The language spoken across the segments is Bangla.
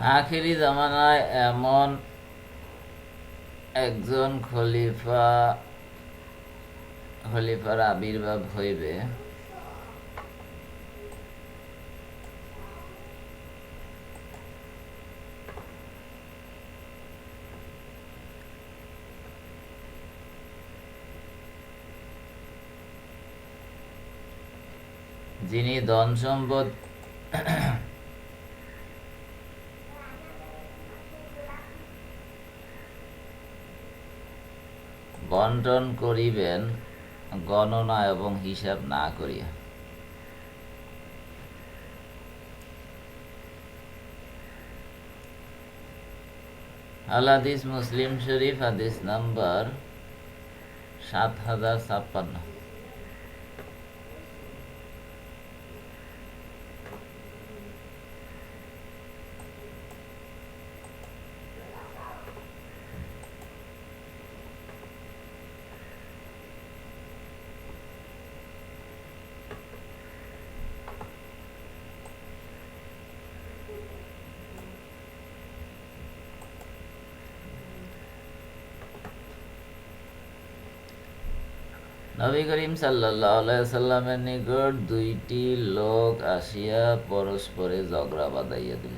আখেরি জামানায় এমন একজন খলিফা খলিফার আবির্ভাব হইবে। যিনি ধন সম্পদ বন্টন করিবেন গণনা এবং হিসাব না করিয়া। আলাদিস মুসলিম শরীফ হাদিস নাম্বার সাত হাজার ছাপ্পান্ন। নবী করিম সাল্লামের নিকট দুইটি লোক আসিয়া পরস্পরে ঝগড়া বাঁধাইয়া দিল।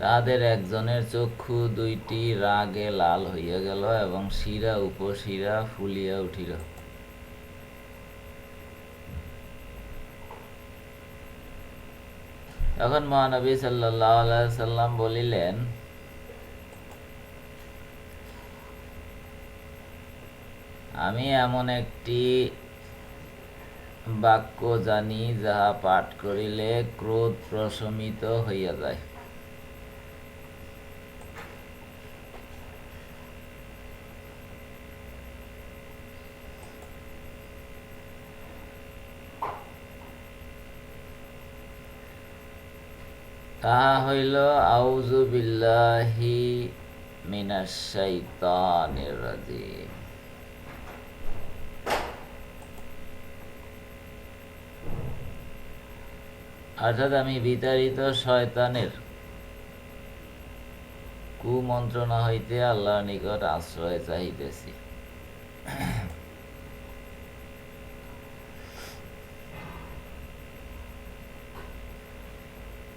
তাদের একজনের চক্ষু দুইটি রাগে লাল হইয়া গেল এবং শিরা উপশিরা ফুলিয়া উঠিল। তখন মহানবী সাল্লাম বলিলেন, আমি এমন একটি বাক্য জানি যাহা পাঠ করিলে ক্রোধ প্রশমিত হইয়া যায়। তাহা হইল, আউযু বিল্লাহি রাজিম। অর্থাৎ আমি বিতাড়িত শয়তানের কুমন্ত্রণা হইতে আল্লাহর নিকট আশ্রয় চাহিতেছি।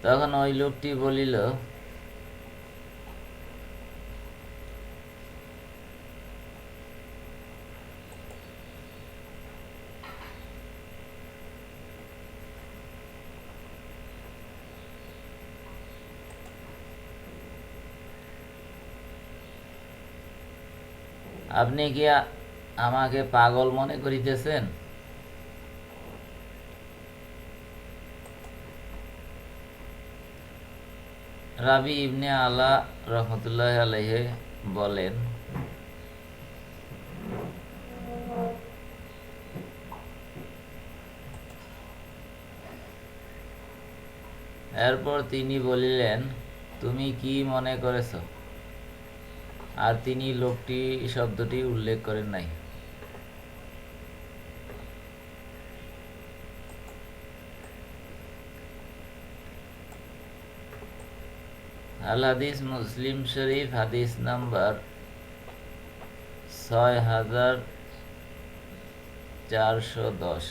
তখন ওই লোকটি বলিল আপনি কি আমাকে পাগল মনে করিতেছেন? রাবি ইবনে আলা রহমতুল্লাহ আলাইহে বলেন, এরপর তিনি বলিলেন, তুমি কি মনে করেছ? আর তিনি লোকটি, শব্দটি উল্লেখ করেন নাই। আল হাদিস মুসলিম শরীফ হাদিস নাম্বার ছয় হাজার চারশো দশ।